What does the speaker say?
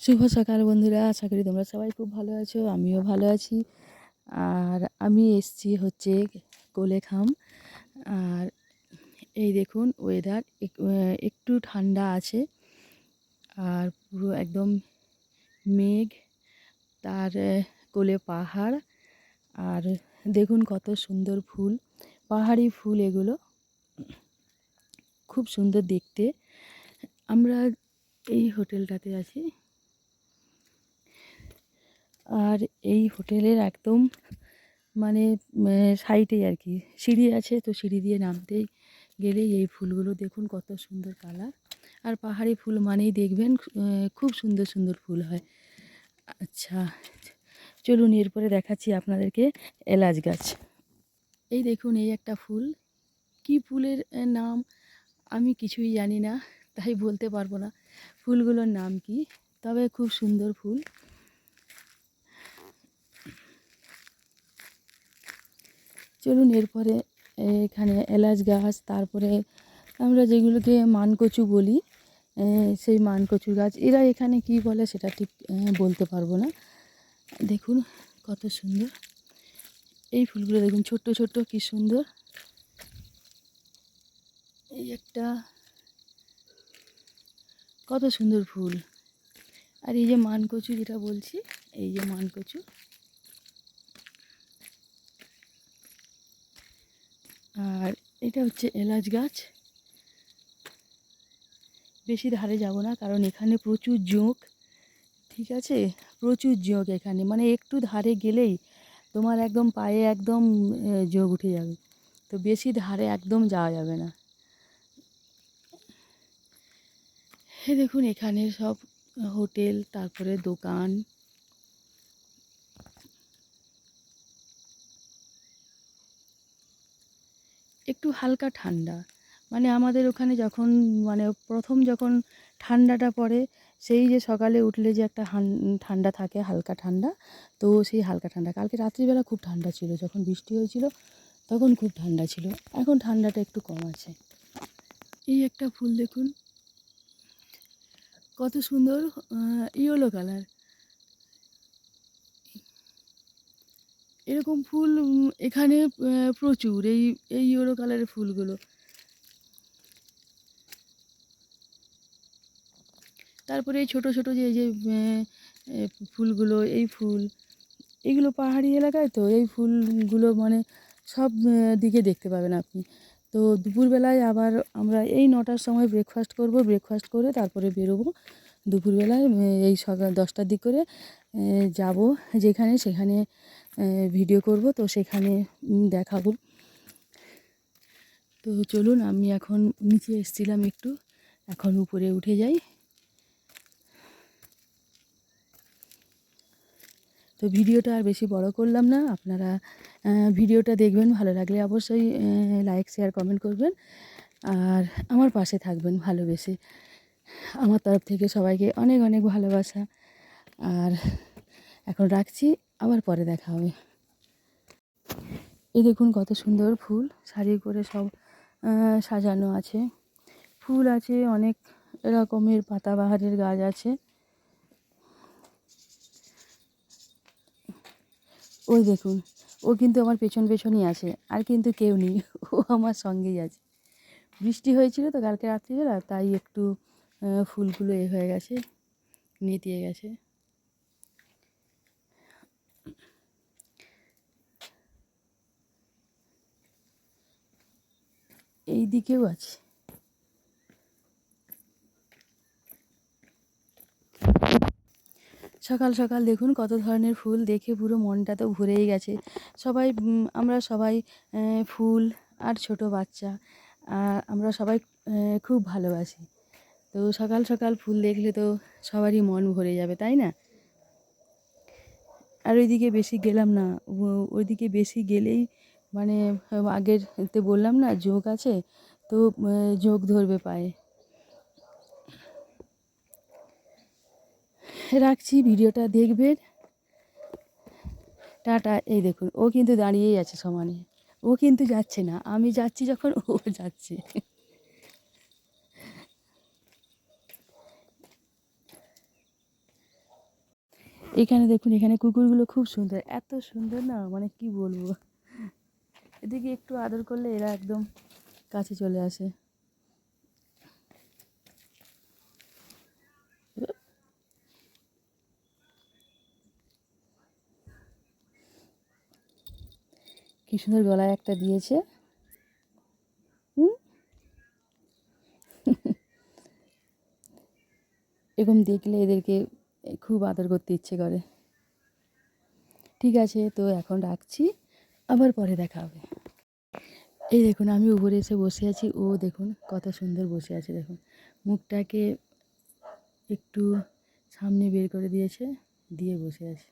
শুভ সকাল বন্ধুরা, আশা করি তোমরা সবাই খুব ভালো আছো, আমিও ভালো আছি। আর আমি এসছি হচ্ছে কোলেখাম। আর এই দেখুন ওয়েদার একটু ঠান্ডা আছে। আর পুরো একদম মেঘ, তার কোলে পাহাড়। আর দেখুন কত সুন্দর ফুল, পাহাড়ি ফুল এগুলো। খুব সুন্দর দেখতে। আমরা এই হোটেলটাতে আছি। আর এই হোটেলের একদম মানে সাইডেই আর কি। সিঁড়ি আছে, তো সিঁড়ি দিয়ে নামতেই গেলেই এই ফুলগুলো। দেখুন কত সুন্দর কালার। আর পাহাড়ি ফুল মানেই দেখবেন খুব সুন্দর সুন্দর ফুল হয়। আচ্ছা চলুন এরপরে দেখাচ্ছি আপনাদেরকে এলাচ গাছ। এই দেখুন, এই একটা ফুল। কি ফুলের নাম আমি কিছুই জানি না, তাই বলতে পারব না। ফুলগুলোর নাম কি? তবে খুব সুন্দর ফুল। চলুন এরপরে এখানে এলাচ গাছ, তারপরে আমরা যেগুলোকে মানকচু বলি সেই মানকচুর গাছ। এরা এখানে কি বলে সেটা ঠিক বলতে পারব না। দেখুন কত সুন্দর। এই ফুলগুলো দেখুন, ছোট্ট ছোট্ট, কি সুন্দর। এই একটা, কত সুন্দর ফুল। আর এই যে মানকচু যেটা বলছি, এই যে মানকচু। আর এটা হচ্ছে এলাচ গাছ। বেশি ধারে যাব না, কারণ এখানে প্রচুর জোঁক, ঠিক আছে? প্রচুর জোঁক এখানে মানে একটু ধারে গেলেই তোমার একদম পায়ে একদম জোঁক উঠে যাবে। তো বেশি ধারে একদম যাওয়া যাবে না। দেখুন এখানে সব হোটেল, তারপরে দোকান একটু হালকা ঠান্ডা। মানে আমাদের ওখানে যখন মানে প্রথম যখন ঠান্ডাটা পড়ে, সেই যে সকালে উঠলে যে একটা ঠান্ডা থাকে, হালকা ঠান্ডা, তো সেই হালকা ঠান্ডা। কালকে রাত্রিবেলা খুব ঠান্ডা ছিল, যখন বৃষ্টি হয়েছিল, তখন খুব ঠান্ডা ছিল। এখন ঠান্ডাটা একটু কম আছে। এই একটা ফুল দেখুন। কত সুন্দর ইয়েলো কালার। এরকম ফুল এখানে প্রচুর এই এই ইয়েলো কালারের ফুলগুলো। তারপরে এই ছোটো ছোটো যে যে ফুলগুলো, এই ফুল, এগুলো পাহাড়ি এলাকায় তো, এই ফুলগুলো মানে সব দিকে দেখতে পাবেন আপনি। তো দুপুরবেলায় আবার আমরা এই নটার সময় ব্রেকফাস্ট করব ব্রেকফাস্ট করে তারপরে বেরোবো। দুপুরবেলায় এই সকাল দশটার দিক করে যাব যেখানে, সেখানে ভিডিও করব, তো সেখানে দেখাবো। তো চলুন, আমি এখন নিচে এসেছিলাম একটু, এখন উপরে উঠে যাই। তো ভিডিওটা আর বেশি বড় করলাম না, আপনারা ভিডিওটা দেখবেন, ভালো লাগলে অবশ্যই লাইক শেয়ার কমেন্ট করবেন। আর আমার পাশে থাকবেন ভালোবেসে। আমার তরফ থেকে সবাইকে অনেক অনেক ভালোবাসা। আর এখন রাখছি। আবার পরে দেখা হবে। এই দেখুন কত সুন্দর ফুল সারি করে সব সাজানো আছে। ফুল আছে, অনেক রকমের পাতাবাহারের গাছ আছে। ওই দেখুন, ও কিন্তু আমার পেছন পেছনই আছে, আর কিন্তু কেউ নেই, ও আমার সঙ্গেই আছে। বৃষ্টি হয়েছিল তো কালকে রাত্রিবেলা, তাই একটু ফুলগুলো এ হয়ে গেছে, নেতিয়ে গেছে। এই দিকেও আছে। সকাল সকাল দেখুন কত ধরনের ফুল, দেখে পুরো মনটা তো ভরেই গেছে। সবাই আমরা সবাই ফুল আর ছোট বাচ্চা আমরা সবাই খুব ভালোবাসি। তো সকাল সকাল ফুল দেখলে তো সবারই মন ভরে যাবে, তাই না? আর ওইদিকে বেশি গেলাম না ওইদিকে বেশি গেলেই মানে আগের তে বললাম না জোঁক আছে, তো জোঁক ধরবে পায়ে। রাখছি, ভিডিওটা দেখবেন। টাটা, এই দেখুন, ও কিন্তু দাঁড়িয়েই আছে সমানে। ও কিন্তু যাচ্ছে না, আমি যাচ্ছি যখন ও যাচ্ছে। এখানে দেখুন, এখানে কুকুরগুলো খুব সুন্দর, এত সুন্দর না মানে কি বলব? এদিকে একটু আদর করলে এরা একদম কাছে চলে আসে। কি সুন্দর গলায় একটা দিয়েছে। এরকম দেখলে এদেরকে খুব আদর করতে ইচ্ছে করে। ঠিক আছে, তো এখন রাখছি। আবার পরে দেখা হবে। এই দেখুন, আমি উপরে এসে বসে আছি। ও দেখুন, কত সুন্দর বসে আছে, দেখুন। মুখটাকে একটু সামনে বের করে দিয়েছে, দিয়ে বসে আছে।